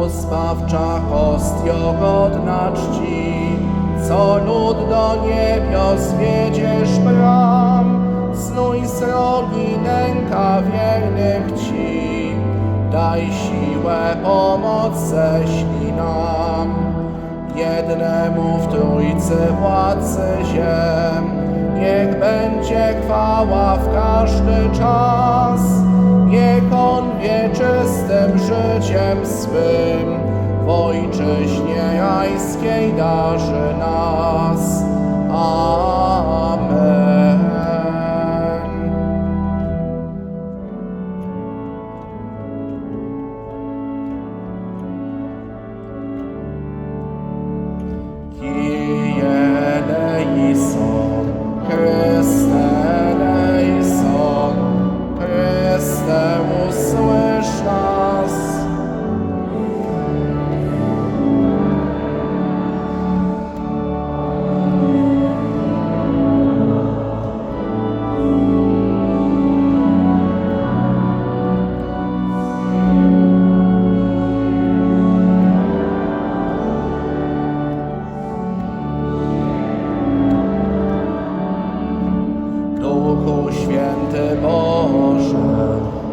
pozbawcza hostio godna czci, co lud do niebios wiedziesz bram, snuj srogi nęka wiernych ci, daj siłę, pomoc ześlij nam, jednemu w Trójcy Władcy ziem, niech będzie chwała w każdy czas, niech On wieczystym życiem swym w ojczyźnie jańskiej darzy nas. Amen.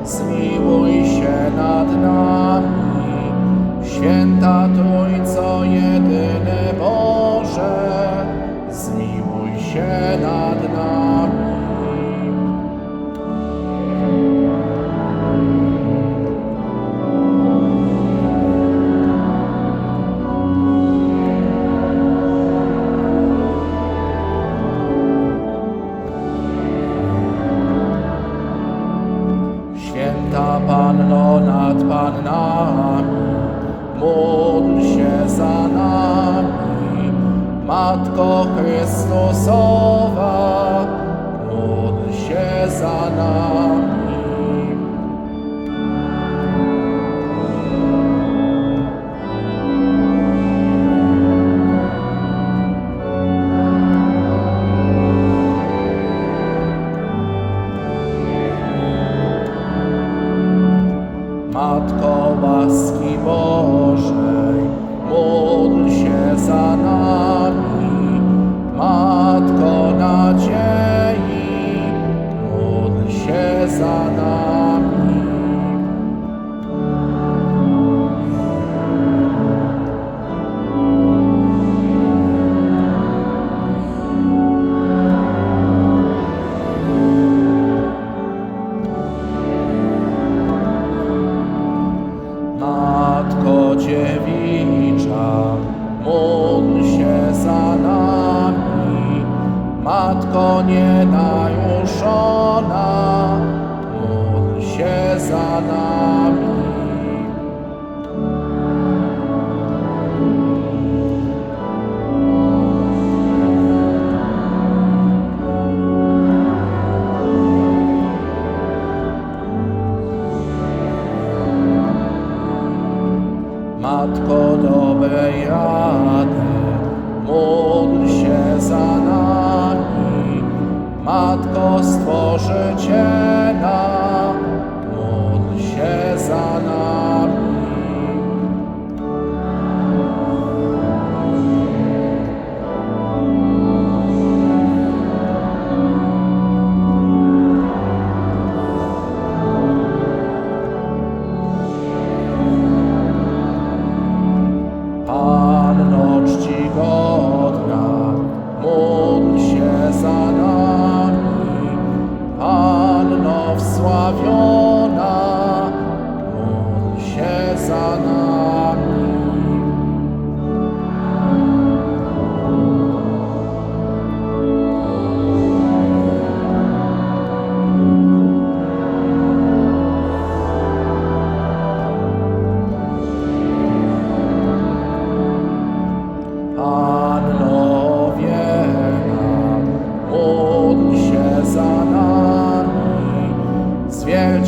Zmiłuj się nad nami. Święta Trójco jedyny Boże, zmiłuj się nad and I uh,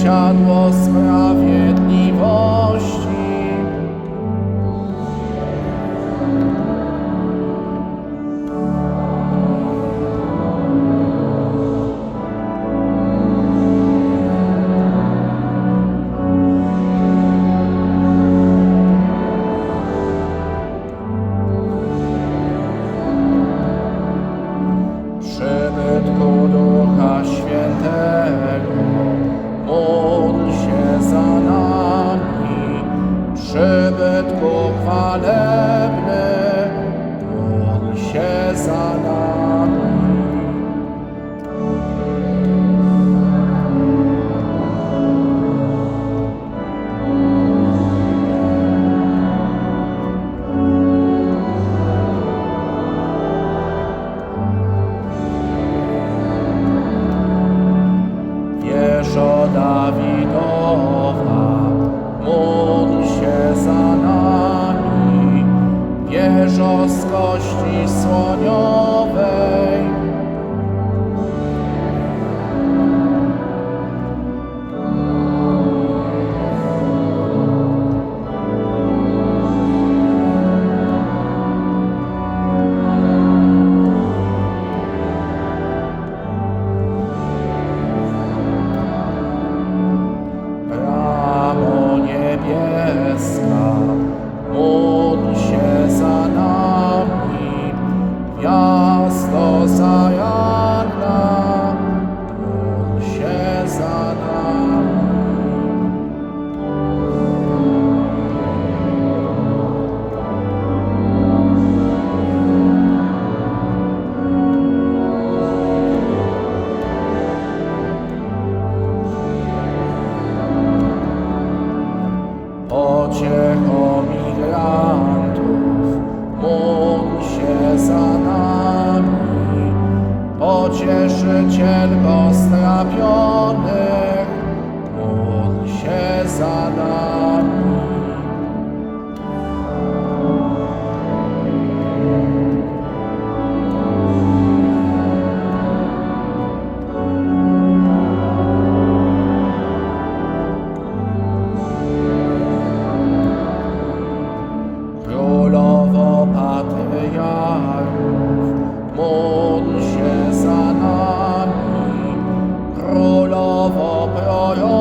siadło swe. Wieżo z kości słoniowej, Bramo niebieska, love of your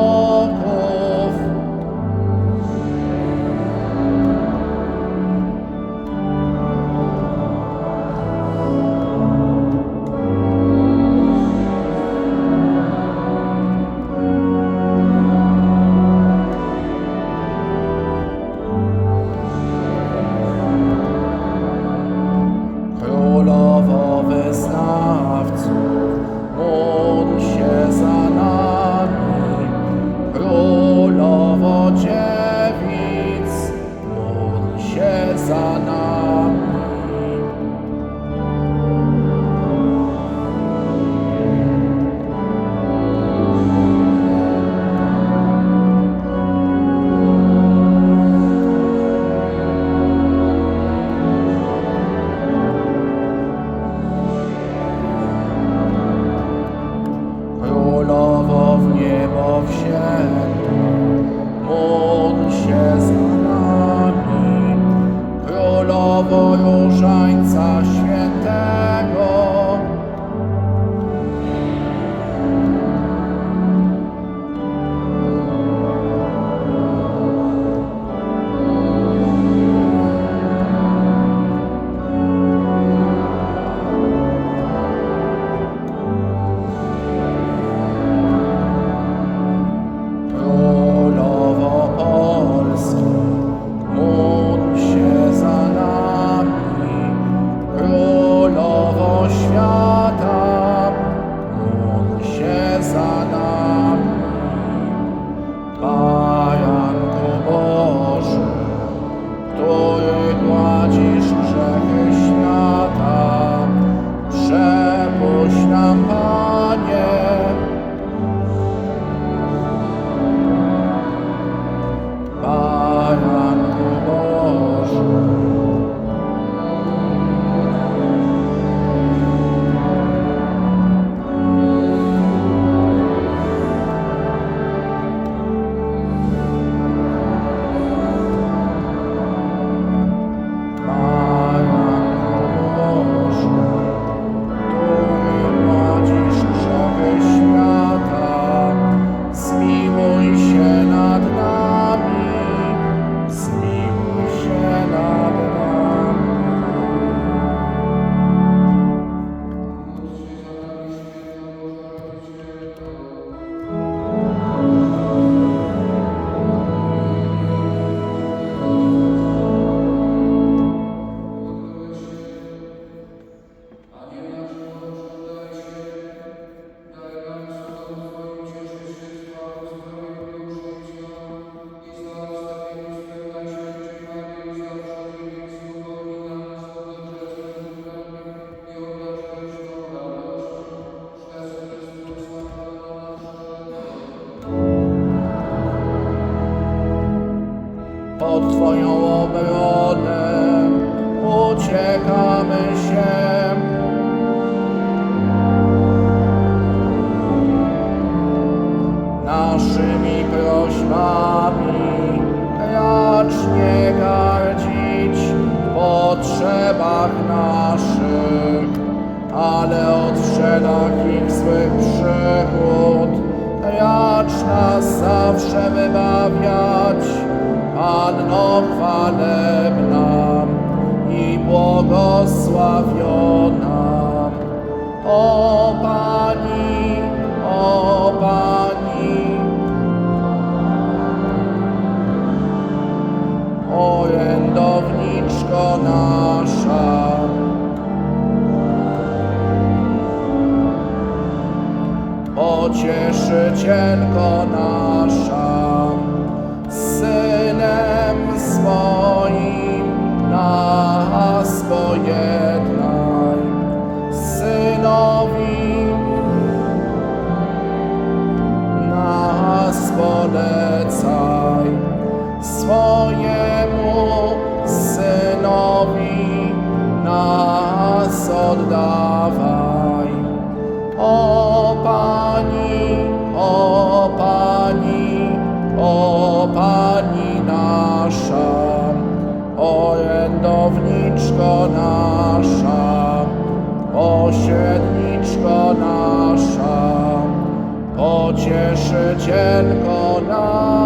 wszelakich złych przygód racz nas zawsze wybawiać. Panno chwalebna i błogosławiona. O orędowniczko nasza, pośredniczko nasza, pocieszycielko nasza.